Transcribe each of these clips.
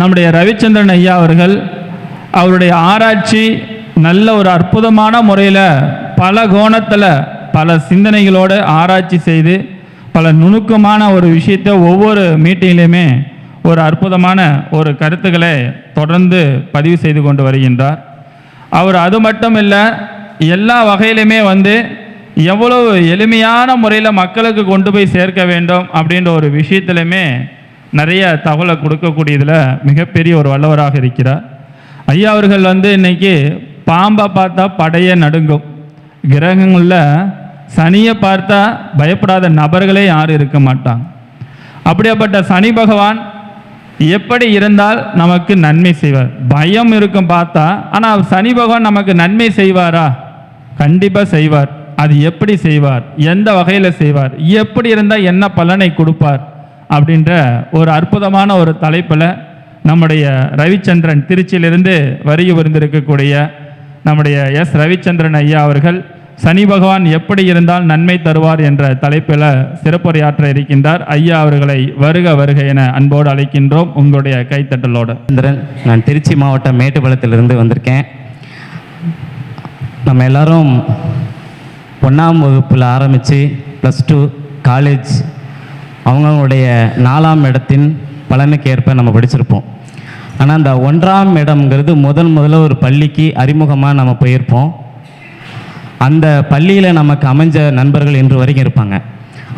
நம்முடைய ரவிச்சந்திரன் ஐயா அவர்கள் அவருடைய ஆராய்ச்சி நல்ல ஒரு அற்புதமான முறையில் பல கோணத்தில் பல சிந்தனைகளோடு ஆராய்ச்சி செய்து பல நுணுக்கமான ஒரு விஷயத்தை ஒவ்வொரு மீட்டிங்லேயுமே ஒரு அற்புதமான ஒரு கருத்துக்களை தொடர்ந்து பதிவு செய்து கொண்டு வருகின்றார். அவர் அது மட்டும் இல்லை எல்லா வகையிலுமே வந்து எவ்வளவு எளிமையான முறையில் மக்களுக்கு கொண்டு போய் சேர்க்க வேண்டும் அப்படின்ற ஒரு விஷயத்துலையுமே நிறைய தகவலை கொடுக்கக்கூடியதில் மிகப்பெரிய ஒரு வல்லவராக இருக்கிறார். ஐயா அவர்கள் வந்து இன்றைக்கி பாம்பை பார்த்தா படையை நடுங்கும். கிரகங்களில் சனியை பார்த்தா பயப்படாத நபர்களே யாரும் இருக்க மாட்டாங்க. அப்படியாப்பட்ட சனி பகவான் எப்படி இருந்தால் நமக்கு நன்மை செய்வார். பயம் இருக்கும் பார்த்தா ஆனால் சனி பகவான் நமக்கு நன்மை செய்வாரா? கண்டிப்பாக செய்வார். அது எப்படி செய்வார்? எந்த வகையில் செய்வார்? எப்படி இருந்தால் என்ன பலனை கொடுப்பார்? அப்படின்ற ஒரு அற்புதமான ஒரு தலைப்பில் நம்முடைய ரவிச்சந்திரன் திருச்சியிலிருந்து வருகை புரிந்திருக்கக்கூடிய நம்முடைய எஸ் ரவிச்சந்திரன் ஐயா அவர்கள் சனி பகவான் எப்படி இருந்தால் நன்மை தருவார் என்ற தலைப்பில் சிறப்புரையாற்ற இருக்கின்றார். ஐயா அவர்களை வருக வருக என அன்போடு அழைக்கின்றோம். உங்களுடைய கைத்தட்டலோடு. சந்திரன் நான் திருச்சி மாவட்டம் மேட்டுப்பாளையத்திலிருந்து வந்திருக்கேன். நம்ம எல்லாரும் ஒன்றாம் வகுப்பில் ஆரம்பித்து ப்ளஸ் டூ காலேஜ் அவங்களுடைய நாலாம் இடத்தின் பலனுக்கு ஏற்ப நம்ம படிச்சிருப்போம். ஆனால் அந்த ஒன்றாம் இடம்ங்கிறது முதல் முதல்ல ஒரு பள்ளிக்கு அறிமுகமாக நம்ம போயிருப்போம். அந்த பள்ளியில் நமக்கு அமைஞ்ச நண்பர்கள் இன்று வரைக்கும் இருப்பாங்க.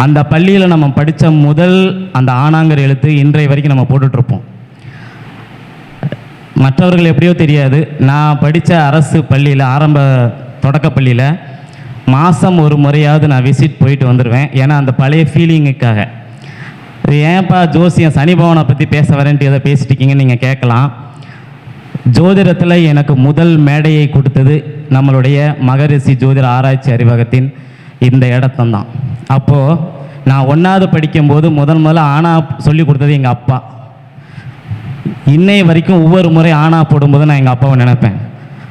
அந்த பள்ளியில் நம்ம படித்த முதல் அந்த ஆணாங்கர் எழுத்து இன்றைய வரைக்கும் நம்ம போட்டுட்ருப்போம். மற்றவர்கள் எப்படியோ தெரியாது. நான் படித்த அரசு பள்ளியில் ஆரம்ப தொடக்க பள்ளியில் மாதம் ஒரு முறையாவது நான் விசிட் போயிட்டு வந்துடுவேன் ஏன்னா அந்த பழைய ஃபீலிங்குக்காக ஏன்ப்பா ஜோசியம் சனி பவனை பற்றி பேச வரேன்ட்டு எதை பேசிட்டிருக்கீங்கன்னு நீங்கள் கேட்கலாம். ஜோதிடத்தில் எனக்கு முதல் மேடையை கொடுத்தது நம்மளுடைய மகரிஷி ஜோதிட ஆராய்ச்சி அறிவகத்தின் இந்த இடத்தந்தான். அப்போது நான் ஒன்றாவது படிக்கும்போது முதல் முதல்ல ஆனா சொல்லி கொடுத்தது எங்கள் அப்பா. இன்னைய வரைக்கும் ஒவ்வொரு முறை ஆனா போடும்போது நான் எங்கள் அப்பாவை நினைப்பேன்.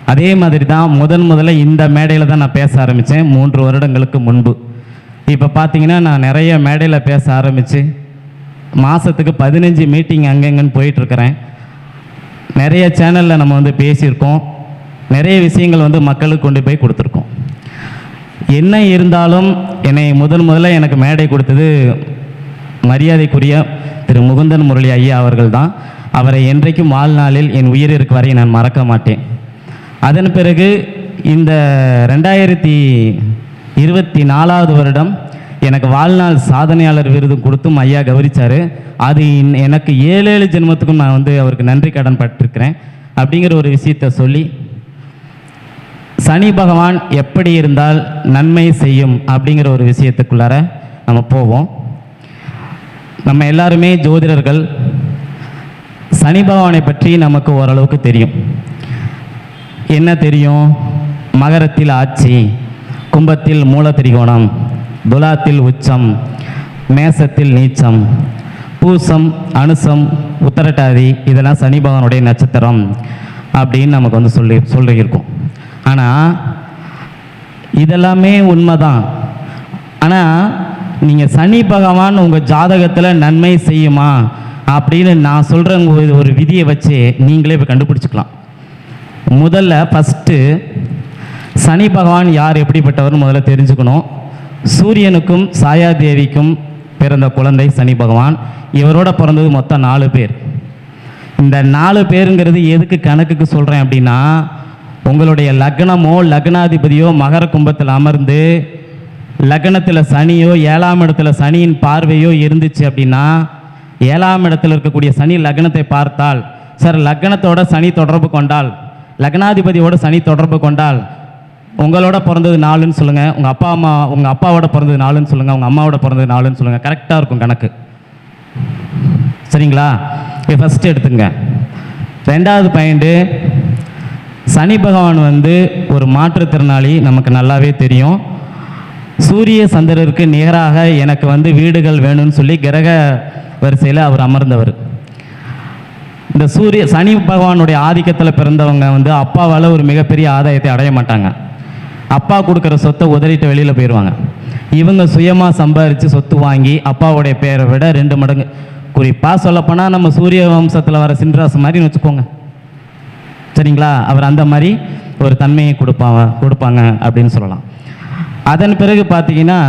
அதே மாதிரி தான் முதன் முதல்ல இந்த மேடையில் தான் நான் பேச ஆரம்பித்தேன் மூன்று வருடங்களுக்கு முன்பு. இப்போ பார்த்தீங்கன்னா நான் நிறைய மேடையில் பேச ஆரம்பித்து மாதத்துக்கு பதினஞ்சு மீட்டிங் அங்கங்கன்னு போயிட்டுருக்கிறேன். நிறைய சேனலில் நம்ம வந்து பேசியிருக்கோம். நிறைய விஷயங்கள் வந்து மக்களுக்கு கொண்டு போய் கொடுத்துருக்கோம். என்ன இருந்தாலும் என்னை முதன் முதல்ல எனக்கு மேடை கொடுத்தது மரியாதைக்குரிய திரு முகுந்தன் முரளி ஐயா அவர்கள் தான் அவரை என்றைக்கும் வாழ்நாளில் என் உயிரிற்கு வரை நான் மறக்க மாட்டேன். அதன் பிறகு இந்த ரெண்டாயிரத்தி இருபத்தி நாலாவது வருடம் எனக்கு வாழ்நாள் சாதனையாளர் விருது கொடுத்தும் ஐயா கௌரிச்சாரு அது எனக்கு ஏழு ஏழு ஜென்மத்துக்கும் நான் வந்து அவருக்கு நன்றி கடன் பட்டிருக்கிறேன். அப்படிங்கிற ஒரு விஷயத்தை சொல்லி சனி பகவான் எப்படி இருந்தால் நன்மை செய்யும் அப்படிங்கிற ஒரு விஷயத்துக்குள்ளார நம்ம போவோம். நம்ம எல்லாருமே ஜோதிடர்கள் சனி பகவானை பற்றி நமக்கு ஓரளவுக்கு தெரியும். என்ன தெரியும்? மகரத்தில் ஆட்சி கும்பத்தில் மூல திரிகோணம் துலாத்தில் உச்சம் மேசத்தில் நீச்சம் பூசம் அனுசம் உத்தரட்டாதி இதெல்லாம் சனி பகவானுடைய நட்சத்திரம் அப்படின்னு நமக்கு வந்து சொல்லி சொல்லியிருக்கோம். ஆனால் இதெல்லாமே உண்மைதான். ஆனால் நீங்கள் சனி பகவான் உங்கள் ஜாதகத்தில் நன்மை செய்யுமா அப்படின்னு நான் சொல்கிற ஒரு விதியை வச்சு நீங்களே இப்போ கண்டுபிடிச்சிக்கலாம். முதல்ல ஃபஸ்ட்டு சனி பகவான் யார் எப்படிப்பட்டவர்னு முதல்ல தெரிஞ்சுக்கணும். சூரியனுக்கும் சாயாதேவிக்கும் பிறந்த குழந்தை சனி பகவான். இவரோட பிறந்தது மொத்தம் நாலு பேர். இந்த நாலு பேருங்கிறது எதுக்கு கணக்குக்கு சொல்கிறேன் அப்படின்னா உங்களுடைய லக்னமோ லக்னாதிபதியோ மகர கும்பத்தில் அமர்ந்து லக்னத்தில் சனியோ ஏழாம் இடத்துல சனியின் பார்வையோ இருந்துச்சு அப்படின்னா ஏழாம் இடத்துல இருக்கக்கூடிய சனி லக்னத்தை பார்த்தால் சார் லக்னத்தோட சனி தொடர்பு கொண்டால் லக்னாதிபதியோட சனி தொடர்பு கொண்டால் உங்களோட பிறந்தது நாலுன்னு சொல்லுங்கள் உங்கள் அப்பா அம்மா உங்கள் அப்பாவோட பிறந்தது நாலுன்னு சொல்லுங்கள் உங்கள் அம்மாவோட பிறந்தது நாலுன்னு சொல்லுங்கள் கரெக்டாக இருக்கும் கணக்கு. சரிங்களா? இது ஃபஸ்ட்டு எடுத்துங்க ரெண்டாவது பாயிண்ட்டு சனி பகவான் வந்து ஒரு மாற்றுத்திறனாளி. நமக்கு நல்லாவே தெரியும். சூரிய சந்திரருக்கு நேராக எனக்கு வந்து வீடுகள் வேணும்னு சொல்லி கிரக வரிசையில் அவர் அமர்ந்தவர். இந்த சூரிய சனி பகவானுடைய ஆதிக்கத்தில் பிறந்தவங்க வந்து அப்பாவால் ஒரு மிகப்பெரிய ஆதாயத்தை அடைய மாட்டாங்க. அப்பா கொடுக்குற சொத்தை உதறிட்டு வெளியில் போயிடுவாங்க இவங்க சுயமாக சம்பாதிச்சு சொத்து வாங்கி அப்பாவுடைய பேரை விட ரெண்டு மடங்கு. குறிப்பாக சொல்லப்போனால் நம்ம சூரிய வம்சத்தில் வர சின்ராசு மாதிரின்னு வச்சுக்கோங்க. சரிங்களா? அவர் அந்த மாதிரி ஒரு தன்மையை கொடுப்பாங்க கொடுப்பாங்க அப்படின்னு சொல்லலாம். அதன் பிறகு பார்த்தீங்கன்னா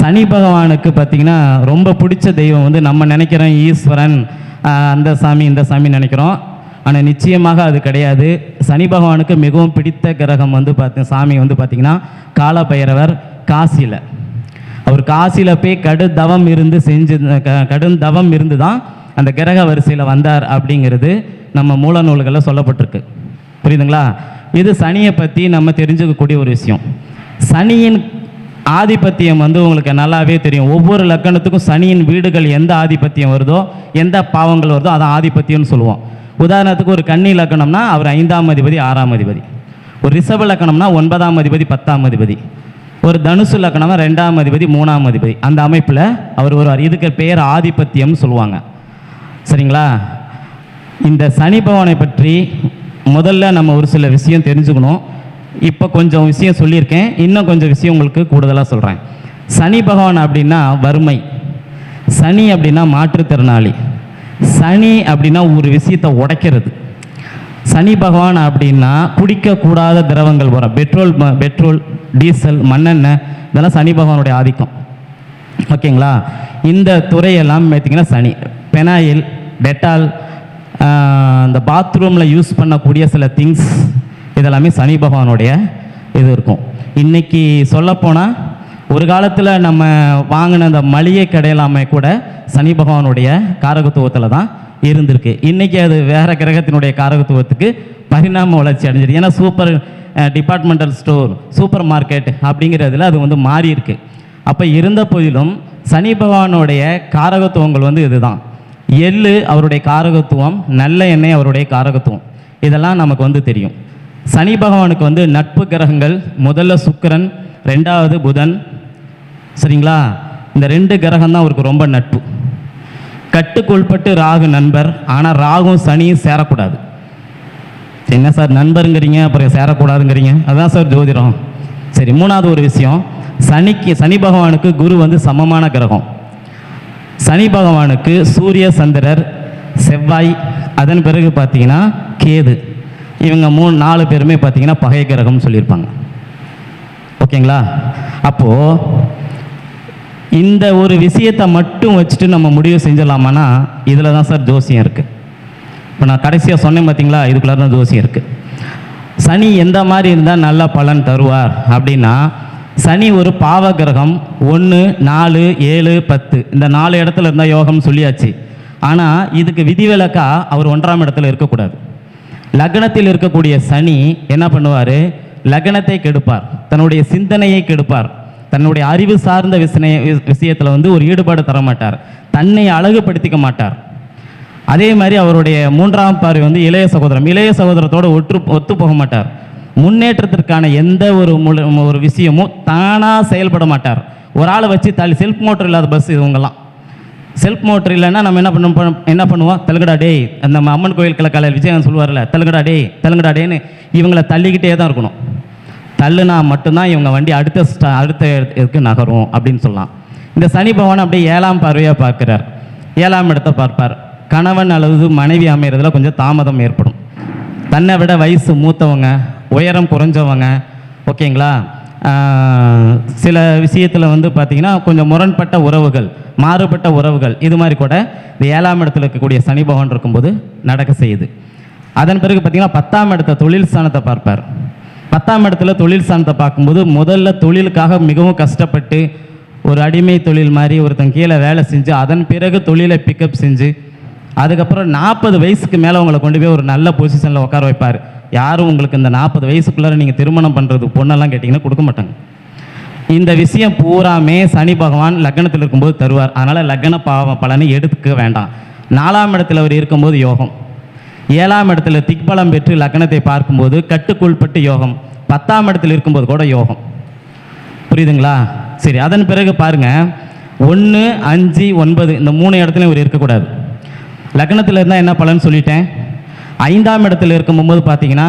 சனி பகவானுக்கு பார்த்தீங்கன்னா ரொம்ப பிடிச்ச தெய்வம் வந்து நம்ம நினைக்கிறோம் ஈஸ்வரன் அந்த சாமி இந்த சாமி நினைக்கிறோம். ஆனால் நிச்சயமாக அது கிடையாது. சனி பகவானுக்கு மிகவும் பிடித்த கிரகம் வந்து பார்த்து சாமி வந்து பார்த்திங்கன்னா காலபைரவர் காசியில். அவர் காசியில் போய் கடு தவம் இருந்து செஞ்சு க- கடும் தவம் இருந்து தான் அந்த கிரக வரிசையில் வந்தார் அப்படிங்கிறது நம்ம மூல நூல்களில் சொல்லப்பட்டிருக்கு. புரியுதுங்களா? இது சனியை பற்றி நம்ம தெரிஞ்சுக்கக்கூடிய ஒரு விஷயம். சனியின் ஆதிபத்தியம் வந்து உங்களுக்கு நல்லாவே தெரியும். ஒவ்வொரு லக்கணத்துக்கும் சனியின் வீடுகள் எந்த ஆதிபத்தியம் வருதோ எந்த பாவங்கள் வருதோ அதான் ஆதிபத்தியம்னு சொல்லுவோம். உதாரணத்துக்கு ஒரு கன்னி இலக்கணம்னா அவர் ஐந்தாம் அதிபதி ஆறாம் அதிபதி. ஒரு ரிஷப இலக்கணம்னா ஒன்பதாம் அதிபதி பத்தாம் அதிபதி. ஒரு தனுசு இலக்கணம்னா ரெண்டாம் அதிபதி மூணாம் அதிபதி. அந்த அமைப்பில் அவர் வருவார். இதுக்கு பெயர் ஆதிபத்தியம்னு சொல்லுவாங்க. சரிங்களா? இந்த சனி பகவானை பற்றி முதல்ல நம்ம ஒரு சில விஷயம் தெரிஞ்சுக்கணும். இப்போ கொஞ்சம் விஷயம் சொல்லியிருக்கேன். இன்னும் கொஞ்சம் விஷயம் உங்களுக்கு கூடுதலாக சொல்கிறேன் சனி பகவான் அப்படின்னா வறுமை. சனி அப்படின்னா மாற்றுத்திறனாளி. சனி அப்படின்னா ஒரு விஷயத்தை உடைக்கிறது. சனி பகவான் அப்படின்னா குடிக்கக்கூடாத திரவங்கள் வரும் பெட்ரோல் ம- பெட்ரோல் டீசல் மண்ணெண்ணெய் இதெல்லாம் சனி பகவானுடைய ஆதிக்கம். ஓகேங்களா? இந்த துறையெல்லாம் பார்த்திங்கன்னா சனி. பெனாயில் டெட்டால் இந்த பாத்ரூமில் யூஸ் பண்ணக்கூடிய சில திங்ஸ் இதெல்லாமே சனி பகவானுடைய இது இருக்கும். இன்னைக்கு சொல்லப்போனால் ஒரு காலத்தில் நம்ம வாங்கின அந்த மளிகை கடையெல்லாமே கூட சனி பகவானுடைய காரகத்துவத்தில் தான் இருந்திருக்கு. இன்றைக்கி அது வேறு கிரகத்தினுடைய காரகத்துவத்துக்கு பரிணாம வளர்ச்சி அடைஞ்சிருக்கு. ஏன்னா super departmental store super market அப்படிங்கிறதுல அது வந்து மாறி இருக்கு. அப்போ இருந்த போதிலும் சனி பகவானுடைய காரகத்துவங்கள் வந்து இதுதான். எள்ளு அவருடைய காரகத்துவம் நல்ல எண்ணெய் அவருடைய காரகத்துவம். இதெல்லாம் நமக்கு வந்து தெரியும். சனி பகவானுக்கு வந்து நட்பு கிரகங்கள் முதல்ல சுக்கரன் ரெண்டாவது புதன் சரிங்களா? இந்த ரெண்டு கிரகம் தான் அவருக்கு ரொம்ப நட்பு. கட்டுக்குள்பட்டு ராகு நண்பர் ஆனால் ராகும் சனியும் சேரக்கூடாது. என்ன சார் நண்பருங்கிறீங்க அப்புறம் சேரக்கூடாதுங்கிறீங்க? அதான் சார் ஜோதிடம். சரி மூணாவது ஒரு விஷயம். சனிக்கு சனி பகவானுக்கு குரு வந்து சமமான கிரகம். சனி பகவானுக்கு சூரிய சந்திரர் செவ்வாய் அதன் பிறகு பார்த்தீங்கன்னா கேது. இவங்க மூணு நாலு பேருமே பார்த்தீங்கன்னா பகை கிரகம்னு சொல்லியிருப்பாங்க. ஓகேங்களா? அப்போது இந்த ஒரு விஷயத்தை மட்டும் வச்சுட்டு நம்ம முடிவு செஞ்சிடலாமான்னா இதில் தான் சார் ஜோசியம் இருக்குது இப்போ நான் கடைசியாக சொன்னேன் பார்த்தீங்களா இதுக்குள்ளே தான் ஜோசியம் இருக்குது சனி எந்த மாதிரி இருந்தால் நல்ல பலன் தருவார் அப்படின்னா சனி ஒரு பாவ கிரகம் ஒன்று நாலு ஏழு பத்து. இந்த நாலு இடத்துல இருந்தால் யோகம்னு சொல்லியாச்சு. ஆனால் இதுக்கு விதிவிலக்கா அவர் ஒன்றாம் இடத்துல இருக்கக்கூடாது. லக்னத்தில் இருக்கக்கூடிய சனி என்ன பண்ணுவார்? லக்னத்தை கெடுப்பார். தன்னுடைய சிந்தனையை கெடுப்பார். தன்னுடைய அறிவு சார்ந்த விசனை விஷயத்தில் வந்து ஒரு ஈடுபாடு தர மாட்டார் தன்னை அழகுபடுத்திக்க மாட்டார். அதே மாதிரி அவருடைய மூன்றாம் பார்வை வந்து இளைய சகோதரம். இளைய சகோதரத்தோட ஒற்று ஒத்து போக மாட்டார். முன்னேற்றத்திற்கான எந்த ஒரு முழு ஒரு விஷயமும் தானாக செயல்பட மாட்டார். ஒரு ஆளை வச்சு தள்ளி செல்ஃப் மோட்டர் இல்லாத பஸ் இவங்கெல்லாம். செல்ஃப் மோட்டர் இல்லைன்னா நம்ம என்ன பண்ண என்ன பண்ணுவோம்? தெலுங்கடா டே அந்த அம்மன் கோயில் கிழக்கால விஜயன் சொல்லுவார்ல தெலுங்கடா டே தெலுங்கடா டேன்னு இவங்களை தள்ளிக்கிட்டே தான் இருக்கணும். தள்ளுனா மட்டும்தான் இவங்க வண்டி அடுத்த ஸ்டா அடுத்த இதுக்கு நகரும் அப்படின்னு சொல்லலாம். இந்த சனி பகவான் அப்படியே ஏழாம் பார்வையாக பார்க்குறார். ஏழாம் இடத்தை பார்ப்பார். கணவன் அல்லது மனைவி அமைகிறதுல கொஞ்சம் தாமதம் ஏற்படும். தன்னை விட வயசு மூத்தவங்க உயரம் குறைஞ்சவங்க ஓகேங்களா? சில விஷயத்தில் வந்து பார்த்திங்கன்னா கொஞ்சம் முரண்பட்ட உறவுகள் மாறுபட்ட உறவுகள் இது மாதிரி கூட இந்த ஏழாம் இடத்துல இருக்கக்கூடிய சனி பகவான் இருக்கும்போது நடக்க செய்யுது. அதன் பிறகு பார்த்திங்கன்னா பத்தாம் இடத்த தொழில் ஸ்தானத்தை பார்ப்பார். பத்தாம் இடத்துல தொழில் சார்ந்த பார்க்கும்போது முதல்ல தொழிலுக்காக மிகவும் கஷ்டப்பட்டு ஒரு அடிமை தொழில் மாதிரி ஒருத்தன் கீழே வேலை செஞ்சு அதன் பிறகு தொழிலை பிக்கப் செஞ்சு அதுக்கப்புறம் நாற்பது வயசுக்கு மேலே உங்களை கொண்டு போய் ஒரு நல்ல பொசிஷனில் உட்கார வைப்பார். யாரும் உங்களுக்கு இந்த நாற்பது வயசுக்குள்ளார நீங்கள் திருமணம் பண்ணுறது பொண்ணெல்லாம் கேட்டிங்கன்னா கொடுக்க மாட்டாங்க. இந்த விஷயம் பூராமே சனி பகவான் லக்னத்தில் இருக்கும்போது தருவார். அதனால் லக்ன பாவ பலனை எடுத்துக்க வேண்டாம். நாலாம் இடத்துல அவர் இருக்கும்போது யோகம். ஏழாம் இடத்துல திக்பலம் பெற்று லக்னத்தை பார்க்கும்போது கட்டுக்குள்பட்டு யோகம். பத்தாம் இடத்துல இருக்கும்போது கூட யோகம். புரியுதுங்களா? சரி அதன் பிறகு பாருங்கள் ஒன்று அஞ்சு ஒன்பது இந்த மூணு இடத்துலையும் இவர் இருக்கக்கூடாது. லக்னத்தில் இருந்தால் என்ன பலன் சொல்லிட்டேன்? ஐந்தாம் இடத்துல இருக்கும்போது பார்த்தீங்கன்னா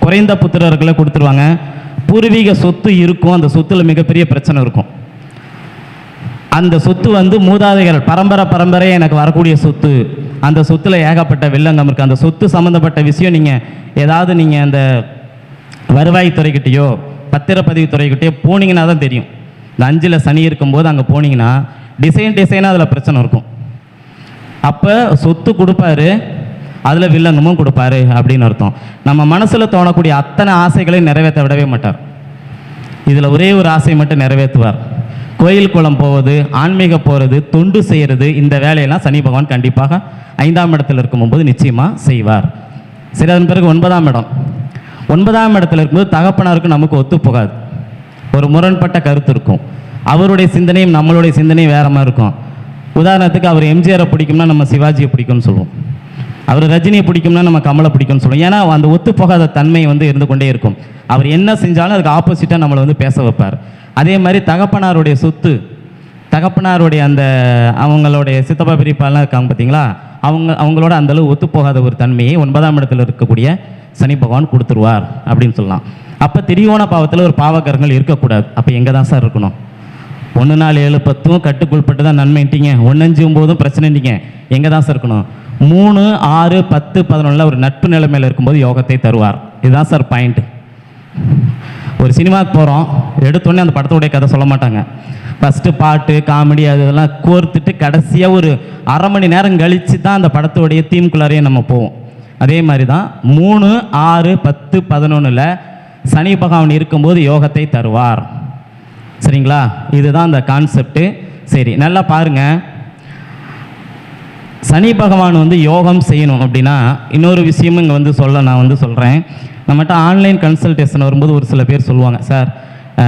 குறைந்த புத்திரர்களை கொடுத்துருவாங்க. பூர்வீக சொத்து இருக்கும். அந்த சொத்துல மிகப்பெரிய பிரச்சனை இருக்கும். அந்த சொத்து வந்து மூதாதைகள் பரம்பரை பரம்பரை எனக்கு வரக்கூடிய சொத்து. அந்த சொத்துல ஏகப்பட்ட வில்லங்கம் இருக்குது அந்த சொத்து சம்மந்தப்பட்ட விஷயம் நீங்கள் ஏதாவது நீங்கள் அந்த வருவாய்த்துறைக்கிட்டேயோ பத்திரப்பதிவு துறைக்கிட்டேயோ போனீங்கன்னா தான் தெரியும். இந்த அஞ்சில் சனி இருக்கும்போது அங்கே போனீங்கன்னா டிசைன் டிசைனாக அதில் பிரச்சனை இருக்கும். அப்போ சொத்து கொடுப்பாரு அதில் வில்லங்கமும் கொடுப்பாரு அப்படின்னு அர்த்தம். நம்ம மனசில் தோணக்கூடிய அத்தனை ஆசைகளையும் நிறைவேற்ற விடவே மாட்டார். இதில் ஒரே ஒரு ஆசை மட்டும் நிறைவேற்றுவார். கோயில் குளம் போவது ஆன்மீக போகிறது தொண்டு செய்கிறது இந்த வேலையெல்லாம் சனி பகவான் கண்டிப்பாக ஐந்தாம் இடத்தில் இருக்கும்போது நிச்சயமாக செய்வார். சரி அதன் பிறகு ஒன்பதாம் இடம். ஒன்பதாம் இடத்துல இருக்கும்போது தகப்பனாருக்கு நமக்கு ஒத்து போகாது. ஒரு முரண்பட்ட கருத்து இருக்கும். அவருடைய சிந்தனையும் நம்மளுடைய சிந்தனையும் வேற மாதிரி இருக்கும். உதாரணத்துக்கு அவர் எம்ஜிஆரை பிடிக்கும்னா நம்ம சிவாஜியை பிடிக்கும்னு சொல்லுவோம். அவர் ரஜினியை பிடிக்கும்னா நம்ம கமலை பிடிக்கும்னு சொல்லுவோம். ஏன்னா அந்த ஒத்து போகாத தன்மை வந்து இருந்து கொண்டே இருக்கும். அவர் என்ன செஞ்சாலும் அதுக்கு ஆப்போசிட்டாக நம்மளை வந்து பேச வைப்பார். அதே மாதிரி தகப்பனாருடைய சொத்து தகப்பனாருடைய அந்த அவங்களுடைய சித்தப்பா பெரியப்பாலாம் இருக்காங்க பார்த்தீங்களா? அவங்க அவங்களோட அந்த அளவு ஒரு தன்மையை ஒன்பதாம் இடத்துல இருக்கக்கூடிய சனி பகவான் கொடுத்துருவார் அப்படின்னு சொல்லலாம். அப்போ திரியோன பாவத்தில் ஒரு பாவகரங்கள் இருக்கக்கூடாது. அப்போ எங்கே தான் சார் இருக்கணும்? ஒன்று நாலு ஏழு பத்தும் கட்டுக்குள்பட்டு தான் நன்மைன்ட்டீங்க ஒன்னஞ்சு ஒம்போதும் பிரச்சனைட்டீங்க எங்கே தான் சார் இருக்கணும்? மூணு ஆறு பத்து பதினொன்றில் ஒரு நட்பு நிலைமையில் இருக்கும்போது யோகத்தை தருவார். இதுதான் சார் பாயிண்ட் ஒரு சினிமாவுக்கு போகிறோம் எடுத்தோடனே அந்த படத்தோடைய கதை சொல்ல மாட்டாங்க. ஃபஸ்ட்டு பாட்டு காமெடி அது இதெல்லாம் கோர்த்துட்டு கடைசியாக ஒரு அரை மணி நேரம் கழித்து தான் அந்த படத்தோடைய தீம்குள்ளாரையே நம்ம போவோம். அதே மாதிரி தான் மூணு ஆறு பத்து பதினொன்றில் சனி பகவான் இருக்கும்போது யோகத்தை தருவார். சரிங்களா? இதுதான் அந்த கான்செப்ட்டு சரி நல்லா பாருங்க. சனி பகவான் வந்து யோகம் செய்யணும் அப்படின்னா இன்னொரு விஷயமும் இங்கே வந்து சொல்ல நான் வந்து சொல்கிறேன் நம்மகிட்ட ஆன்லைன் கன்சல்டேஷன் வரும்போது ஒரு சில பேர் சொல்லுவாங்க சார்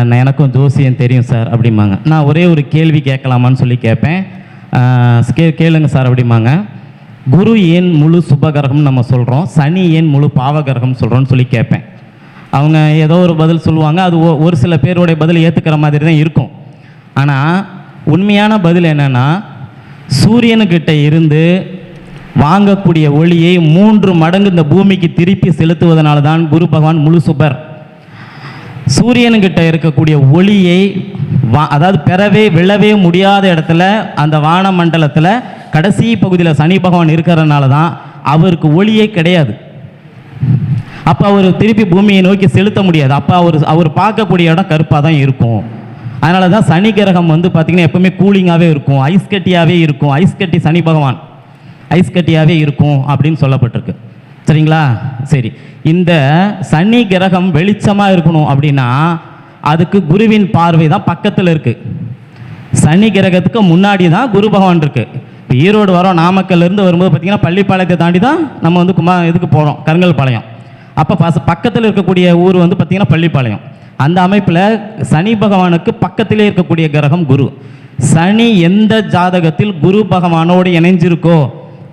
நான் எனக்கும் ஜோசியம் தெரியும் சார் அப்படிம்பாங்க. நான் ஒரே ஒரு கேள்வி கேட்கலாமான்னு சொல்லி கேட்பேன். கே கேளுங்க சார் அப்படிம்பாங்க. குரு ஏன் முழு சுபகரகம்னு நம்ம சொல்கிறோம் சனி ஏன் முழு பாவகரகம்னு சொல்கிறோன்னு சொல்லி கேட்பேன். அவங்க ஏதோ ஒரு பதில் சொல்லுவாங்க அது ஒரு சில பேருடைய பதில் ஏற்றுக்கிற மாதிரி தான் இருக்கும். ஆனால் உண்மையான பதில் என்னென்னா சூரியனுக்கிட்ட இருந்து வாங்கக்கூடிய ஒளியை மூன்று மடங்கு இந்த பூமிக்கு திருப்பி செலுத்துவதனால தான் குரு பகவான் முழு சுபர். சூரியனுக்கிட்ட இருக்கக்கூடிய ஒளியை வா அதாவது பெறவே விழவே முடியாத இடத்துல அந்த வான மண்டலத்தில் கடைசி பகுதியில் சனி பகவான் இருக்கிறதுனால தான் அவருக்கு ஒளியே கிடையாது. அப்போ அவர் திருப்பி பூமியை நோக்கி செலுத்த முடியாது. அப்போ அவர் அவர் பார்க்கக்கூடிய இடம் கருப்பாக தான் இருக்கும். அதனால தான் சனி கிரகம் வந்து பார்த்திங்கன்னா எப்பவுமே கூலிங்காகவே இருக்கும். ஐஸ் கட்டியாகவே இருக்கும். ஐஸ் கட்டி சனி பகவான். ஐஸ் கட்டியாகவே இருக்கும் அப்படின்னு சொல்லப்பட்டிருக்கு. சரிங்களா? சரி. இந்த சனி கிரகம் வெளிச்சமாக இருக்கணும் அப்படின்னா அதுக்கு குருவின் பார்வை தான் பக்கத்தில் இருக்குது சனி கிரகத்துக்கு முன்னாடி தான் குரு பகவான் இருக்குது இப்போ ஈரோடு வரோம் நாமக்கல்லேருந்து வரும்போது பார்த்தீங்கன்னா பள்ளிப்பாளையத்தை தாண்டி தான் நம்ம வந்து குமா இதுக்கு போகிறோம் கருங்கல் பாளையம். அப்போ பச பக்கத்தில் இருக்கக்கூடிய ஊர் வந்து பார்த்திங்கன்னா பள்ளிப்பாளையம். அந்த அமைப்பில் சனி பகவானுக்கு பக்கத்திலே இருக்கக்கூடிய கிரகம் குரு. சனி எந்த ஜாதகத்தில் குரு பகவானோடு இணைஞ்சிருக்கோ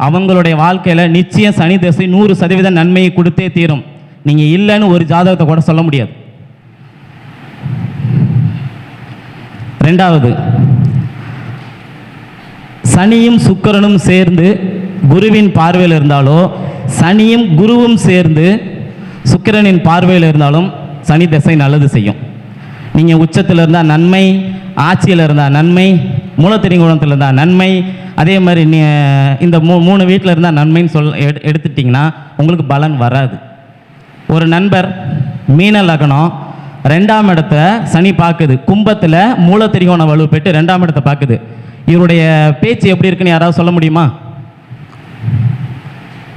அவங்களுடைய வாழ்க்கையில் நிச்சயம் சனி தசை நூறு சதவீத நன்மையை கொடுத்தே தீரும். நீங்கள் இல்லைன்னு ஒரு ஜாதகத்தை கூட சொல்ல முடியாது. ரெண்டாவது சனியும் சுக்கிரனும் சேர்ந்து குருவின் பார்வையில் இருந்தாலோ சனியும் குருவும் சேர்ந்து சுக்கிரனின் பார்வையில் இருந்தாலும் சனி திசை நல்லது செய்யும். நீங்கள் உச்சத்தில் இருந்தால் நன்மை ஆட்சியில் இருந்தால் நன்மை மூலத்திரிகுணத்தில் இருந்தால் நன்மை அதே மாதிரி நீ இந்த மூ மூணு வீட்டில் இருந்தால் நன்மைன்னு சொல் எடு எடுத்துட்டிங்கன்னா உங்களுக்கு பலன் வராது. ஒரு நண்பர் மீன லக்னம் ரெண்டாம் இடத்த சனி பார்க்குது கும்பத்தில் மூலத்திரிகோண வலு பெற்று ரெண்டாம் இடத்தை பார்க்குது இவருடைய பேச்சு எப்படி இருக்குன்னு யாராவது சொல்ல முடியுமா?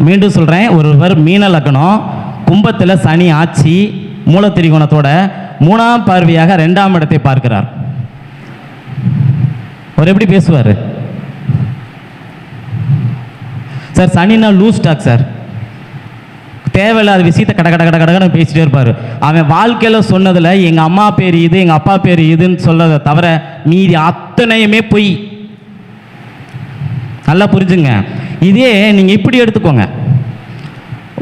மீண்டும் சொல்கிறேன் ஒருவர் மீன லக்னம் கும்பத்தில் சனி ஆட்சி மூலத்திரிகோணத்தோட மூணாம் பார்வையாக ரெண்டாம் இடத்தை பார்க்கிறார். அவர் எப்படி பேசுவார்? சார் சனினா லூஸ் டாக் சார். தேவையில்லாத விஷயத்த கட கட கட கடன்னு பேசிட்டே இருப்பார். அவன் வாழ்க்கையில் சொன்னதில் எங்கள் அம்மா பேர் இது எங்கள் அப்பா பேர் இதுன்னு சொல்லதை தவிர மீதி அத்தனையுமே பொய். நல்லா புரிஞ்சுங்க. இதே நீங்கள் இப்படி எடுத்துக்கோங்க.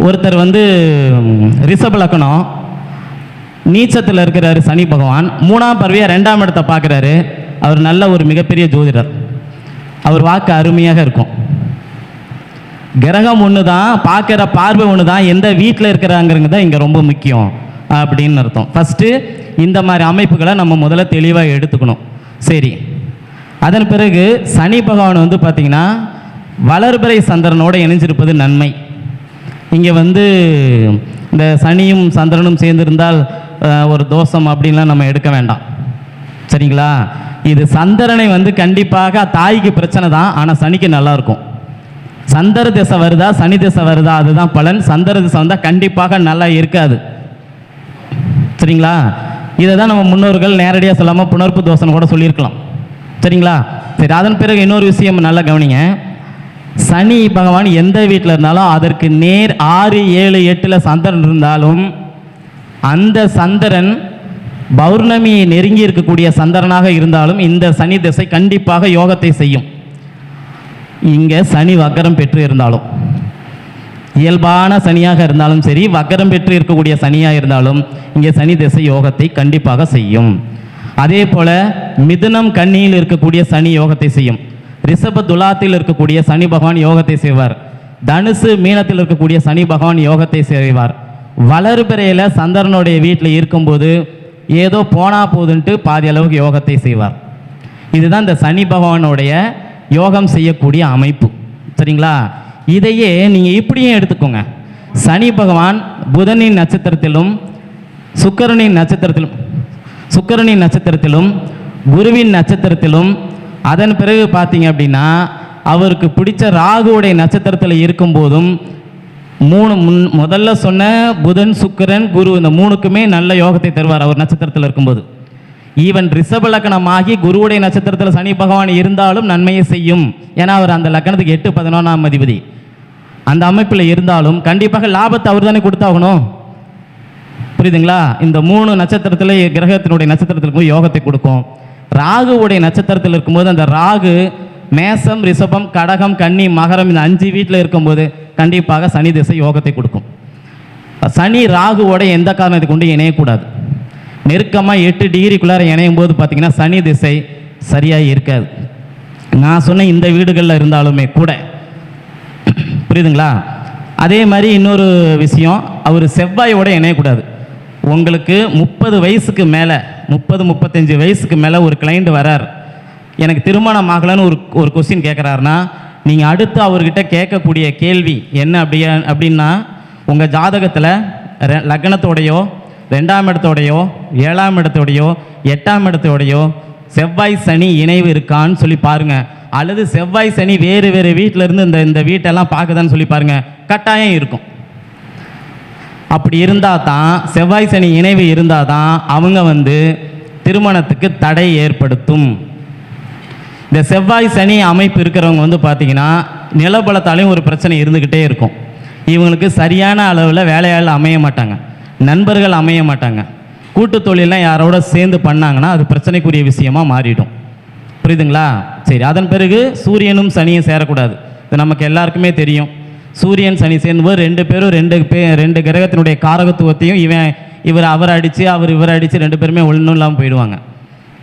ஒருத்தர் வந்து ம், லக்கணம் நீச்சத்தில் இருக்கிறாரு சனி பகவான். மூணாம் பறவையாக ரெண்டாம் இடத்தை பார்க்குறாரு. அவர் நல்ல ஒரு மிகப்பெரிய ஜோதிடர். அவர் வாக்கு அருமையாக இருக்கும். கிரகம் ஒன்று தான் பார்க்குற பார்வை ஒன்று தான் எந்த வீட்டில் இருக்கிறாங்கிறது தான் இங்கே ரொம்ப முக்கியம் அப்படின்னு அர்த்தம். ஃபஸ்ட்டு இந்த மாதிரி அமைப்புகளை நம்ம முதல்ல தெளிவாக எடுத்துக்கணும். சரி. அதன் பிறகு சனி பகவான் வந்து பார்த்தீங்கன்னா வளர்பிறை சந்திரனோடு இணைஞ்சிருப்பது நன்மை. இங்கே வந்து இந்த சனியும் சந்திரனும் சேர்ந்திருந்தால் ஒரு தோஷம் அப்படின்லாம் நம்ம எடுக்க வேண்டாம். சரிங்களா? இது சந்திரனை வந்து கண்டிப்பாக தாய்க்கு பிரச்சனை தான் ஆனால் சனிக்கு நல்லாயிருக்கும் சந்தர திசை வருதா சனி திசை வருதா அதுதான் பலன். சந்தர திசை வந்தால் கண்டிப்பாக நல்லா இருக்காது. சரிங்களா? இதை தான் நம்ம முன்னோர்கள் நேரடியாக சொல்லாமல் புணர்ப்பு தோசனை கூட சொல்லியிருக்கலாம். சரிங்களா? சரி அதன் பிறகு இன்னொரு விஷயம் நல்லா கவனிங்க. சனி பகவான் எந்த வீட்டில் இருந்தாலும் அதற்கு நேர் ஆறு ஏழு எட்டில் சந்திரன் இருந்தாலும் அந்த சந்திரன் பௌர்ணமியை நெருங்கி இருக்கக்கூடிய சந்திரனாக இருந்தாலும் இந்த சனி திசை கண்டிப்பாக யோகத்தை செய்யும். இங்கே சனி வக்கரம் பெற்று இருந்தாலும் இயல்பான சனியாக இருந்தாலும் சரி வக்கரம் பெற்று இருக்கக்கூடிய சனியாக இருந்தாலும் இங்கே சனி திசை யோகத்தை கண்டிப்பாக செய்யும். அதே போல் மிதுனம் கன்னியில் இருக்கக்கூடிய சனி யோகத்தை செய்யும். ரிஷப துலாத்தில் இருக்கக்கூடிய சனி பகவான் யோகத்தை செய்வார். தனுசு மீனத்தில் இருக்கக்கூடிய சனி பகவான் யோகத்தை செய்வார். வளர்பிறையில் சந்திரனுடைய வீட்டில் இருக்கும்போது ஏதோ போனா போதுன்ட்டு பாதி அளவுக்கு யோகத்தை செய்வார். இதுதான் இந்த சனி பகவானுடைய யோகம் செய்யக்கூடிய அமைப்பு. சரிங்களா? இதையே நீங்கள் இப்படியும் எடுத்துக்கோங்க. சனி பகவான் புதனின் நட்சத்திரத்திலும் சுக்கிரனின் நட்சத்திரத்திலும் சுக்கிரனின் நட்சத்திரத்திலும் குருவின் நட்சத்திரத்திலும் அதன் பிறகு பார்த்தீங்க அப்படின்னா அவருக்கு பிடிச்ச ராகுவுடைய நட்சத்திரத்தில் இருக்கும்போதும் மூணு முன் முதல்ல சொன்ன புதன் சுக்கிரன் குரு இந்த மூணுக்குமே நல்ல யோகத்தை தருவார் அவர் நட்சத்திரத்தில் இருக்கும்போது. ஈவன் ரிஷப லக்னமாகி குருவுடைய நட்சத்திரத்தில் சனி பகவான் இருந்தாலும் நன்மையை செய்யும். ஏன்னா அவர் அந்த லக்னத்துக்கு எட்டு பதினொன்றாம் அதிபதி. அந்த அமைப்பில் இருந்தாலும் கண்டிப்பாக லாபத்தை அவர் தானே கொடுத்தாகணும். புரியுதுங்களா? இந்த மூணு நட்சத்திரத்தில் கிரகத்தினுடைய நட்சத்திரத்தில் போய் யோகத்தை கொடுக்கும். ராகுவுடைய நட்சத்திரத்தில் இருக்கும்போது அந்த ராகு மேசம் ரிஷபம் கடகம் கன்னி மகரம் இந்த அஞ்சு வீட்டில் இருக்கும்போது கண்டிப்பாக சனி திசை யோகத்தை கொடுக்கும். சனி ராகுவோட எந்த காரணத்தை கொண்டு இணையக்கூடாது. நெருக்கமாக எட்டு டிகிரிக்குள்ளார இணையும் போது பார்த்திங்கன்னா சனி திசை சரியாக இருக்காது. நான் சொன்ன இந்த வீடுகளில் இருந்தாலுமே கூட புரியுதுங்களா? அதே மாதிரி இன்னொரு விஷயம் அவர் செவ்வாயோட இணையக்கூடாது. உங்களுக்கு முப்பது வயசுக்கு மேலே முப்பது முப்பத்தஞ்சு வயசுக்கு மேலே ஒரு கிளைண்ட் வரார். எனக்கு திருமணம் ஆகலைன்னு ஒரு ஒரு கொஸ்டின் கேட்குறாருன்னா நீங்கள் அடுத்து அவர்கிட்ட கேட்கக்கூடிய கேள்வி என்ன அப்படியா அப்படின்னா உங்கள் ஜாதகத்தில் ரெ- லக்னத்தோடையோ ரெண்டாம் இடத்தோடையோ ஏழாம் இடத்தோடையோ எட்டாம் இடத்தோடையோ செவ்வாய் சனி இணைவு இருக்கான்னு சொல்லி பாருங்க. அல்லது செவ்வாய் சனி வேறு வேறு வீட்டிலேருந்து இந்த இந்த வீட்டெல்லாம் பார்க்குதான்னு சொல்லி பாருங்க. கட்டாயம் இருக்கும். அப்படி இருந்தால் தான் செவ்வாய் சனி இணைவு இருந்தால் தான் அவங்க வந்து திருமணத்துக்கு தடை ஏற்படுத்தும். இந்த செவ்வாய் சனி அமைப்பு இருக்கிறவங்க வந்து பார்த்திங்கன்னா நிலபலத்தாலையும் ஒரு பிரச்சனை இருந்துக்கிட்டே இருக்கும். இவங்களுக்கு சரியான அளவில் வேலையால் அமைய மாட்டாங்க. நண்பர்கள் அமைய மாட்டாங்க. கூட்டு தொழிலாம் யாரோட சேர்ந்து பண்ணாங்கன்னா அது பிரச்சனைக்குரிய விஷயமா மாறிடும். புரியுதுங்களா? சரி அதன் பிறகு சூரியனும் சனியும் சேரக்கூடாது. இது நமக்கு எல்லாருக்குமே தெரியும். சூரியன் சனி சேர்ந்தும்போது ரெண்டு பேரும் ரெண்டு பே ரெண்டு கிரகத்தினுடைய காரகத்துவத்தையும் இவன் இவர் அவர் அடித்து அவர் இவர் அடித்து ரெண்டு பேருமே ஒன்றும் இல்லாமல் போயிடுவாங்க.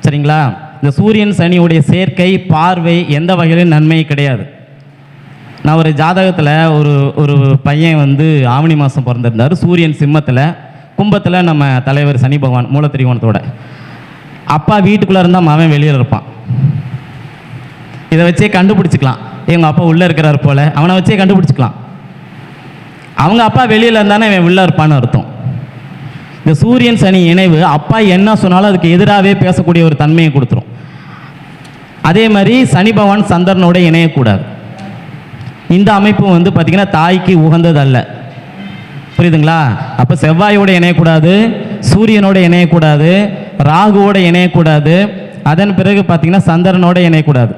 சரிங்களா? இந்த சூரியன் சனியுடைய சேர்க்கை பார்வை எந்த வகையிலும் நன்மை கிடையாது. நான் ஒரு ஜாதகத்தில் ஒரு ஒரு பையன் வந்து ஆவணி மாதம் பிறந்திருந்தார். சூரியன் சிம்மத்தில் கும்பத்தில் நம்ம தலைவர் சனி பகவான் மூலத்திரிகோணத்தோட அப்பா வீட்டுக்குள்ளே இருந்தால் மகன் வெளியில் இருப்பான். இதை வச்சே கண்டுபிடிச்சிக்கலாம். எங்கள் அப்பா உள்ளே இருக்கிறார் போல் அவனை வச்சே கண்டுபிடிச்சிக்கலாம். அவங்க அப்பா வெளியில் இருந்தானே இவன் உள்ளே இருப்பான்னு அர்த்தம். இந்த சூரியன் சனி இணைவு அப்பா என்ன சொன்னாலும் அதுக்கு எதிராகவே பேசக்கூடிய ஒரு தன்மையை கொடுத்துரும். அதே மாதிரி சனி பகவான் சந்திரனோட இணையக்கூடாது. இந்த அமைப்பு வந்து பார்த்திங்கன்னா தாய்க்கு உகந்தது அல்ல புரியுதுங்களா? அப்போ செவ்வாயோட இணையக்கூடாது சூரியனோட இணையக்கூடாது ராகுவோட இணையக்கூடாது அதன் பிறகு பார்த்தீங்கன்னா சந்திரனோட இணையக்கூடாது.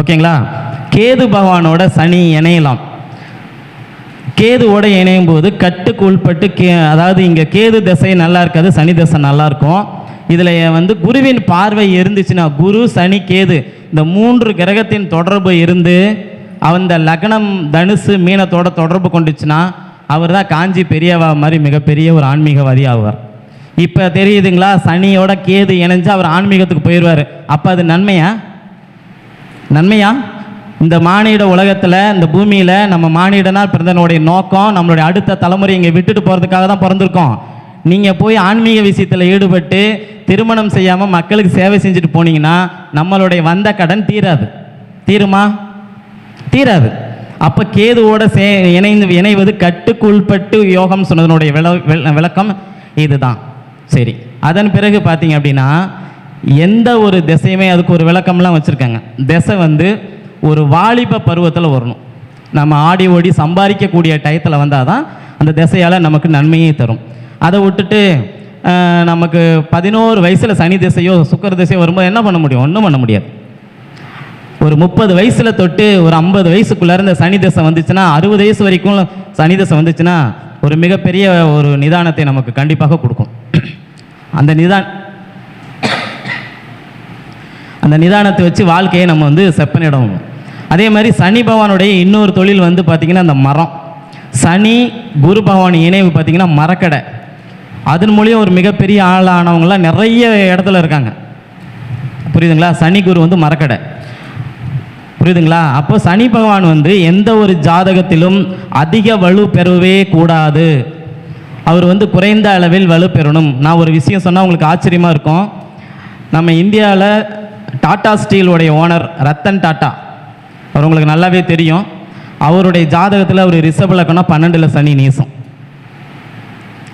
ஓகேங்களா? கேது பகவானோட சனி இணையலாம். கேதுவோட இணையும் போது கட்டுக்கு உள்பட்டு கே அதாவது இங்கே கேது திசை நல்லா இருக்காது சனி திசை நல்லா இருக்கும். இதில் வந்து குருவின் பார்வை இருந்துச்சுன்னா குரு சனி கேது இந்த மூன்று கிரகத்தின் தொடர்பு இருந்து அந்த லக்னம் தனுசு மீனத்தோட தொடர்பு கொண்டுச்சுன்னா அவர் தான் காஞ்சி பெரியவா மாதிரி மிகப்பெரிய ஒரு ஆன்மீகவாதி ஆவார். இப்போ தெரியுதுங்களா? சனியோட கேது இணைஞ்சு அவர் ஆன்மீகத்துக்கு போயிடுவார் அப்போ அது நன்மையா? நன்மையா? இந்த மானிட உலகத்தில் இந்த பூமியில் நம்ம மானிடனால் பிறந்தனுடைய நோக்கம் நம்மளுடைய அடுத்த தலைமுறை இங்கே விட்டுட்டு போகிறதுக்காக தான் பிறந்திருக்கோம். நீங்கள் போய் ஆன்மீக விஷயத்தில் ஈடுபட்டு திருமணம் செய்யாமல் மக்களுக்கு சேவை செஞ்சுட்டு போனீங்கன்னா நம்மளுடைய வந்த கடன் தீராது. தீருமா? தீராது. அப்போ கேதுவோட சே இணைந்து இணைவது கட்டுக்குள்பட்டு யோகம் சொன்னதனுடைய விள விளக்கம் இதுதான். சரி. அதன் பிறகு பார்த்தீங்க அப்படின்னா எந்த ஒரு திசையுமே அதுக்கு ஒரு விளக்கம்லாம் வச்சுருக்காங்க. திசை வந்து ஒரு வாலிப பருவத்தில் வரணும். நம்ம ஆடி ஓடி சம்பாதிக்கக்கூடிய டயத்தில் வந்தால் தான் அந்த திசையால் நமக்கு நன்மையை தரும். அதை விட்டுட்டு நமக்கு பதினோரு வயசில் சனி திசையோ சுக்கர திசையோ வரும்போது என்ன பண்ண முடியும்? ஒன்றும் பண்ண முடியாது. ஒரு முப்பது வயசில் தொட்டு ஒரு ஐம்பது வயசுக்குள்ளே இருந்த சனி தசை வந்துச்சுன்னா அறுபது வயசு வரைக்கும் சனி தசை வந்துச்சுன்னா ஒரு மிகப்பெரிய ஒரு நிதானத்தை நமக்கு கண்டிப்பாக கொடுக்கும். அந்த நிதான் அந்த நிதானத்தை வச்சு வாழ்க்கையை நம்ம வந்து செப்பனிடணும் அதே மாதிரி சனி பகவானுடைய இன்னொரு தொழில் வந்து பார்த்திங்கன்னா அந்த மரம். சனி குரு பகவான் இணைவு பார்த்திங்கன்னா மரக்கடை. அதன் மூலியம் ஒரு மிகப்பெரிய ஆளானவங்களாம் நிறைய இடத்துல இருக்காங்க. புரியுதுங்களா? சனி குரு வந்து மரக்கடை. புரியுதுங்களா? அப்போ சனி பகவான் வந்து எந்த ஒரு ஜாதகத்திலும் அதிக வலு பெறவே கூடாது. அவர் வந்து குறைந்த அளவில் வலு பெறணும். நான் ஒரு விஷயம் சொன்னால் உங்களுக்கு ஆச்சரியமாக இருக்கும். நம்ம இந்தியாவில் டாடா ஸ்டீலுடைய ஓனர் ரத்தன் டாட்டா அவர் உங்களுக்கு நல்லாவே தெரியும். அவருடைய ஜாதகத்தில் அவர் ரிஷப லக்கணம் பன்னெண்டில் சனி நீசம்.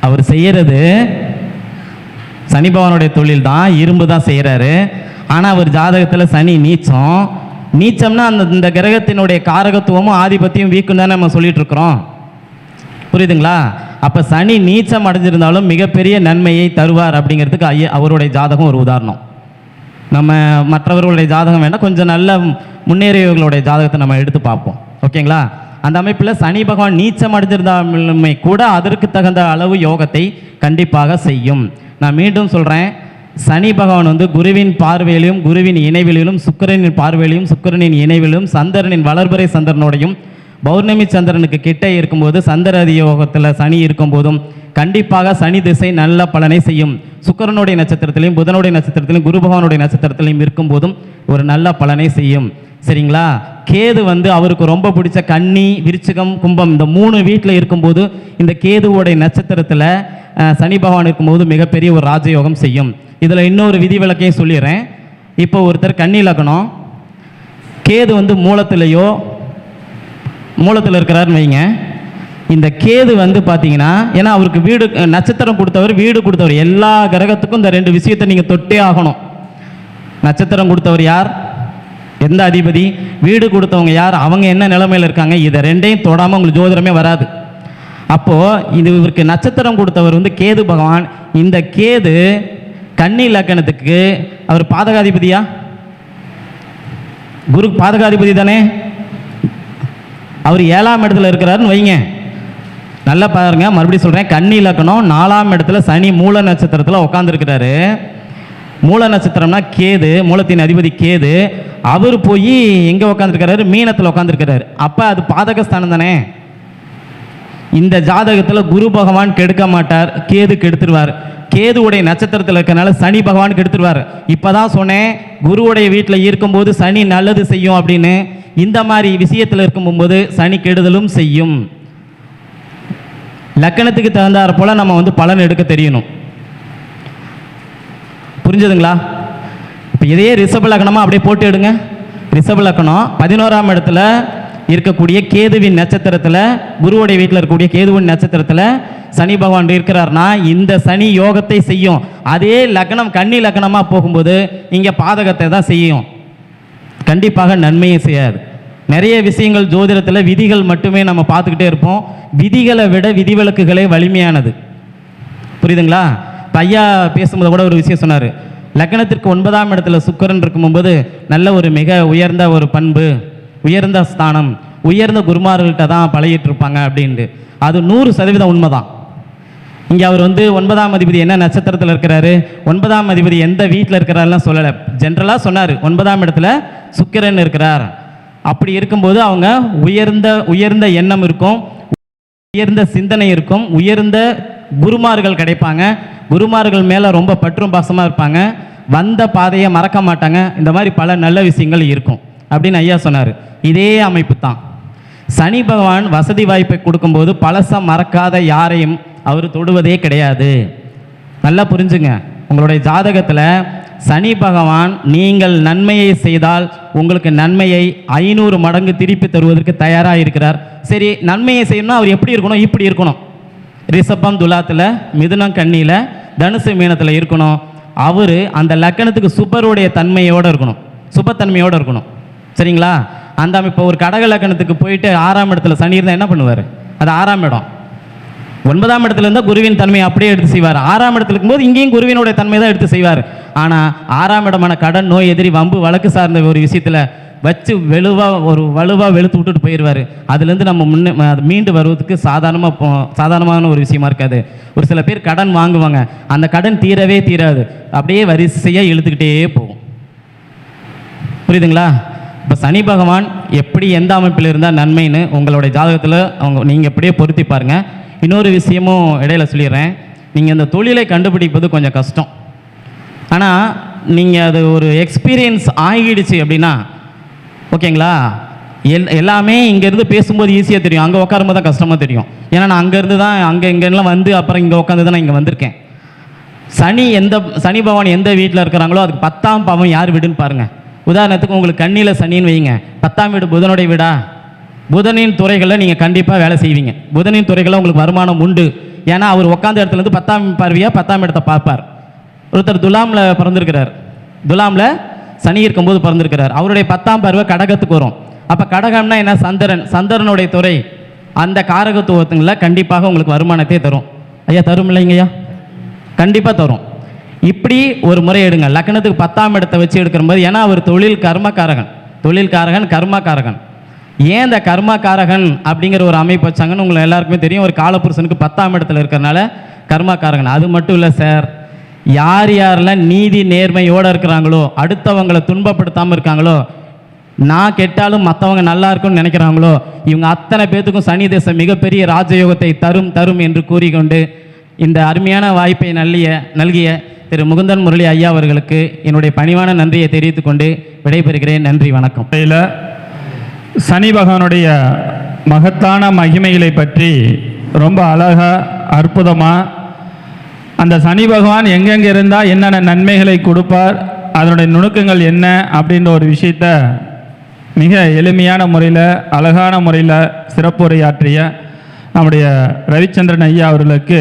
அவர் செய்கிறது சனி பகவானுடைய தொழில் தான் இரும்பு தான் செய்கிறாரு ஆனால் அவர் ஜாதகத்தில் சனி நீச்சம். நீச்சம்னா அந்த இந்த கிரகத்தினுடைய காரகத்துவமும் ஆதிபத்தியம் வீக்கும் தான் நம்ம சொல்லிட்டு இருக்கிறோம் புரியுதுங்களா? அப்போ சனி நீச்சம் அடைஞ்சிருந்தாலும் மிகப்பெரிய நன்மையை தருவார் அப்படிங்கிறதுக்கு ஐய அவருடைய ஜாதகம் ஒரு உதாரணம். நம்ம மற்றவர்களுடைய ஜாதகம் வேண்டாம் கொஞ்சம் நல்ல முன்னேறியவர்களுடைய ஜாதகத்தை நம்ம எடுத்து பார்ப்போம். ஓகேங்களா? அந்த அமைப்பில் சனி பகவான் நீச்சம் அடைஞ்சிருந்தாலுமே கூட அதற்கு தகுந்த அளவு யோகத்தை கண்டிப்பாக செய்யும். நான் மீண்டும் சொல்கிறேன் சனி பகவான் வந்து குருவின் பார்வையிலும் குருவின் இணைவிலும் சுக்கிரனின் பார்வையிலும் சுக்கரனின் இணைவிலும் சந்திரனின் வளர்பறை சந்திரனோடையும் பௌர்ணமி சந்திரனுக்கு கிட்டே இருக்கும்போது சந்திர யோகத்தில் சனி இருக்கும்போதும் கண்டிப்பாக சனி திசை நல்ல பலனை செய்யும். சுக்கிரனுடைய நட்சத்திரத்திலையும் புதனுடைய நட்சத்திரத்திலையும் குரு பகவானுடைய நட்சத்திரத்திலையும் இருக்கும்போதும் ஒரு நல்ல பலனை செய்யும். சரிங்களா? கேது வந்து அவருக்கு ரொம்ப பிடிச்ச கன்னி விருச்சிகம் கும்பம் இந்த மூணு வீட்டில் இருக்கும்போது இந்த கேதுவோடைய நட்சத்திரத்தில் சனி பகவான் இருக்கும்போது மிகப்பெரிய ஒரு ராஜயோகம் செய்யும். இதில் இன்னொரு விதிவிலக்கையும் சொல்லிடுறேன் இப்போ ஒருத்தர் கன்னி இலக்கணம் கேது வந்து மூலத்திலேயோ மூலத்தில் இருக்கிறாருன்னு வைங்க. இந்த கேது வந்து பார்த்தீங்கன்னா ஏன்னா அவருக்கு வீடு நட்சத்திரம் கொடுத்தவர் வீடு கொடுத்தவர். எல்லா கிரகத்துக்கும் இந்த ரெண்டு விஷயத்தை நீங்கள் தொட்டே ஆகணும். நட்சத்திரம் கொடுத்தவர் யார்? எந்த அதிபதி? வீடு கொடுத்தவங்க யார்? அவங்க என்ன நிலைமையில் இருக்காங்க? இதை ரெண்டையும் தொடாமல் உங்களுக்கு ஜோதிடமே வராது. அப்போது இது இவருக்கு நட்சத்திரம் கொடுத்தவர் வந்து கேது பகவான். இந்த கேது கன்னி லக்கணத்துக்கு அவர் பாதகாதிபதியா? குரு பாதகாதிபதி தானே? அவர் ஏழாம் இடத்துல இருக்கிறாருன்னு வைங்க. நல்லா பாருங்க மறுபடியும் சொல்கிறேன் கன்னி லக்கணம் நாலாம் இடத்துல சனி மூல நட்சத்திரத்தில் உட்காந்துருக்கிறாரு மூல நட்சத்திரம்னா கேது மூலத்தின் அதிபதி கேது. அவர் போய் எங்கே உட்காந்துருக்கிறாரு மீனத்தில் உட்காந்துருக்கிறாரு அப்போ அது பாதகஸ்தானம் தானே? இந்த ஜாதகத்தில் குரு பகவான் கெடுக்க மாட்டார் கேது கெடுத்துருவார். கேதுவுடைய நட்சத்திரத்தில் இருக்கனால சனி பகவானுக்கு எடுத்துருவார். இப்போ தான் சொன்னேன் குருவுடைய வீட்டில் இருக்கும்போது சனி நல்லது செய்யும் அப்படின்னு. இந்த மாதிரி விஷயத்தில் இருக்கும்போது சனி கெடுதலும் செய்யும். லக்கணத்துக்கு தகுந்தாற் போல் நம்ம வந்து பலன் எடுக்க தெரியணும். புரிஞ்சுதுங்களா? இப்போ இதையே ரிஷப லக்னமாக அப்படியே போட்டு எடுங்க. ரிஷப லக்னம் பதினோராம் இடத்துல இருக்கக்கூடிய கேதுவின் நட்சத்திரத்தில் குருவோடைய வீட்டில் இருக்கக்கூடிய கேதுவின் நட்சத்திரத்தில் சனி பகவான் இருக்கிறார்னா இந்த சனி யோகத்தை செய்யும். அதே லக்னம் கன்னி லக்னமாக போகும்போது இங்கே பாதகத்தை தான் செய்யும். கண்டிப்பாக நன்மையை செய்யாது. நிறைய விஷயங்கள் ஜோதிடத்தில் விதிகள் மட்டுமே நம்ம பார்த்துக்கிட்டே இருப்போம். விதிகளை விட விதிவிலக்குகளே வலிமையானது. புரியுதுங்களா? பையா பேசும்போது கூட ஒரு விஷயம் சொன்னார். லக்னத்திற்கு ஒன்பதாம் இடத்துல சுக்கரன் இருக்கும்போது நல்ல ஒரு மிக உயர்ந்த ஒரு பண்பு. உயர்ந்த ஸ்தானம் உயர்ந்த குருமார்கள்ட்ட தான் பழகிட்டு இருப்பாங்க அப்படின்ட்டு. அது நூறு சதவீதம் உண்மைதான். இங்கே அவர் வந்து ஒன்பதாம் அதிபதி என்ன நட்சத்திரத்தில் இருக்கிறாரு? ஒன்பதாம் அதிபதி எந்த வீட்டில் இருக்கிறாருலாம் சொல்லலை. ஜென்ரலாக சொன்னார் ஒன்பதாம் இடத்துல சுக்கிரன் இருக்கிறார். அப்படி இருக்கும்போது அவங்க உயர்ந்த உயர்ந்த எண்ணம் இருக்கும் உயர்ந்த சிந்தனை இருக்கும் உயர்ந்த குருமார்கள் கிடைப்பாங்க. குருமார்கள் மேலே ரொம்ப பற்றும் பாசமாக இருப்பாங்க. வந்த பாதையை மறக்க மாட்டாங்க. இந்த மாதிரி பல நல்ல விஷயங்கள் இருக்கும் அப்படின்னு ஐயா சொன்னார். இதே அமைப்பு தான். சனி பகவான் வசதி வாய்ப்பை கொடுக்கும்போது பழச மறக்காத யாரையும் அவர் தொடுவதே கிடையாது. நல்லா புரிஞ்சுங்க. உங்களுடைய ஜாதகத்தில் சனி பகவான் நீங்கள் நன்மையை செய்தால் உங்களுக்கு நன்மையை ஐநூறு மடங்கு திருப்பி தருவதற்கு தயாராக இருக்கிறார். சரி நன்மையை செய்யணும்னா அவர் எப்படி இருக்கணும்? இப்படி இருக்கணும். ரிஷபம் துலாத்தில் மிதுனம் கண்ணியில் தனுசு மீனத்தில் இருக்கணும். அவர் அந்த லக்கணத்துக்கு சுபருடைய தன்மையோடு இருக்கணும். சுபத்தன்மையோடு இருக்கணும். சரிங்களா? அந்த இப்போ ஒரு கடக லக்கணத்துக்கு போயிட்டு ஆறாம் இடத்துல சனி இருந்தால் என்ன பண்ணுவார்? அது ஆறாம் இடம். ஒன்பதாம் இடத்துல இருந்தால் குருவின் தன்மையை அப்படியே எடுத்து செய்வார். ஆறாம் இடத்துல இருக்கும்போது இங்கேயும் குருவினுடைய தன்மை தான் எடுத்து செய்வார். ஆனால் ஆறாம் இடமான கடன் நோய் எதிரி வம்பு வழக்கு சார்ந்த ஒரு விஷயத்தில் வச்சு வெளுவா ஒரு வலுவாக வெளுத்து விட்டுட்டு போயிடுவார் அதுலேருந்து நம்ம முன்னே அது மீண்டு வருவதுக்கு சாதாரணமாக போ சாதாரணமான ஒரு விஷயமா இருக்காது. ஒரு சில பேர் கடன் வாங்குவாங்க. அந்த கடன் தீரவே தீராது. அப்படியே வரிசையாக இழுத்துக்கிட்டே போகும். புரியுதுங்களா? இப்போ சனி பகவான் எப்படி எந்த அமைப்பில் இருந்தால் நன்மைன்னு உங்களுடைய ஜாதகத்தில் அவங்க நீங்கள் எப்படியே பொருத்தி பாருங்கள் இன்னொரு விஷயமும் இடையில சொல்லிடுறேன். நீங்கள் இந்த தொழிலை கண்டுபிடிப்பது கொஞ்சம் கஷ்டம். ஆனால் நீங்கள் அது ஒரு எக்ஸ்பீரியன்ஸ் ஆகிடுச்சு அப்படின்னா ஓகேங்களா? எல் எல்லாமே இங்கேருந்து பேசும்போது ஈஸியாக தெரியும். அங்கே உட்காரும்போது தான் கஷ்டமாக தெரியும். ஏன்னா நான் அங்கேருந்து தான் அங்கே இங்கெல்லாம் வந்து அப்புறம் இங்கே உட்காந்து தான் நான் இங்கே வந்திருக்கேன். சனி எந்த சனி பகவான் எந்த வீட்டில் இருக்கிறாங்களோ அதுக்கு பத்தாம் பாவம் யார் வீடுன்னு பாருங்கள் உதாரணத்துக்கு உங்களுக்கு கண்ணியில் சனின்னு வைங்க. பத்தாம் வீடு புதனுடைய வீடா? புதனின் துறைகளில் நீங்கள் கண்டிப்பாக வேலை செய்வீங்க. புதனின் துறைகளில் உங்களுக்கு வருமானம் உண்டு. ஏன்னா அவர் உட்காந்த இடத்துல இருந்து பத்தாம் பார்வையாக பத்தாம் இடத்தை பார்ப்பார். ஒருத்தர் துலாமில் பிறந்திருக்கிறார். துலாமில் சனி இருக்கும்போது பிறந்திருக்கிறார். அவருடைய பத்தாம் பார்வை கடகத்துக்கு வரும். அப்போ கடகம்னா என்ன? சந்திரன். சந்திரனுடைய துறை அந்த காரகத்துவத்துங்களில் கண்டிப்பாக உங்களுக்கு வருமானத்தை தரும். ஐயா தரும் இல்லைங்கய்யா கண்டிப்பாக தரும். இப்படி ஒரு முறை எடுங்க. லக்னத்துக்கு பத்தாம் இடத்தை வச்சு எடுக்கிற போது ஏன்னா அவர் தொழில் கர்மக்காரகன். தொழில்காரகன் கர்மக்காரகன். ஏன் இந்த கர்மக்காரகன் அப்படிங்கிற ஒரு அமைப்பு வச்சாங்கன்னு உங்களுக்கு எல்லாருக்குமே தெரியும். ஒரு காலப்புருஷனுக்கு பத்தாம் இடத்துல இருக்கிறனால கர்மக்காரகன். அது மட்டும் இல்லை சார் யார் யாரெல்லாம் நீதி நேர்மையோடு இருக்கிறாங்களோ அடுத்தவங்களை துன்பப்படுத்தாமல் இருக்காங்களோ நான் கெட்டாலும் மற்றவங்க நல்லா இருக்கும்னு நினைக்கிறாங்களோ இவங்க அத்தனை பேத்துக்கும் சனி தேசம் மிகப்பெரிய ராஜயோகத்தை தரும் தரும் என்று கூறிக்கொண்டு இந்த அருமையான வாய்ப்பை நல்லிய நல்கிய திரு முகுந்தன் முரளி ஐயா அவர்களுக்கு என்னுடைய பணிவான நன்றியை தெரிவித்துக் கொண்டு விடைபெறுகிறேன். நன்றி வணக்கம். சனி பகவானுடைய மகத்தான மகிமைகளை பற்றி ரொம்ப அழகா அற்புதமா அந்த சனி பகவான் எங்கெங்க இருந்தால் என்னென்ன நன்மைகளை கொடுப்பார் அதனுடைய நுணுக்கங்கள் என்ன அப்படின்ற ஒரு விஷயத்த மிக எளிமையான முறையில் அழகான முறையில் சிறப்புரையாற்றிய நம்முடைய ரவிச்சந்திரன் ஐயா அவர்களுக்கு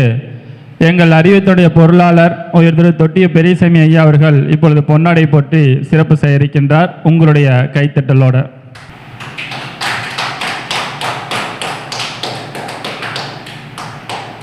எங்கள் அறிவித்துடைய பொருளாளர் உயர்திரு தொட்டிய பெரியசாமி ஐயா அவர்கள் இப்பொழுது பொன்னாடை போற்றி சிறப்பு செய்திருக்கின்றார் உங்களுடைய கைத்தட்டலோட.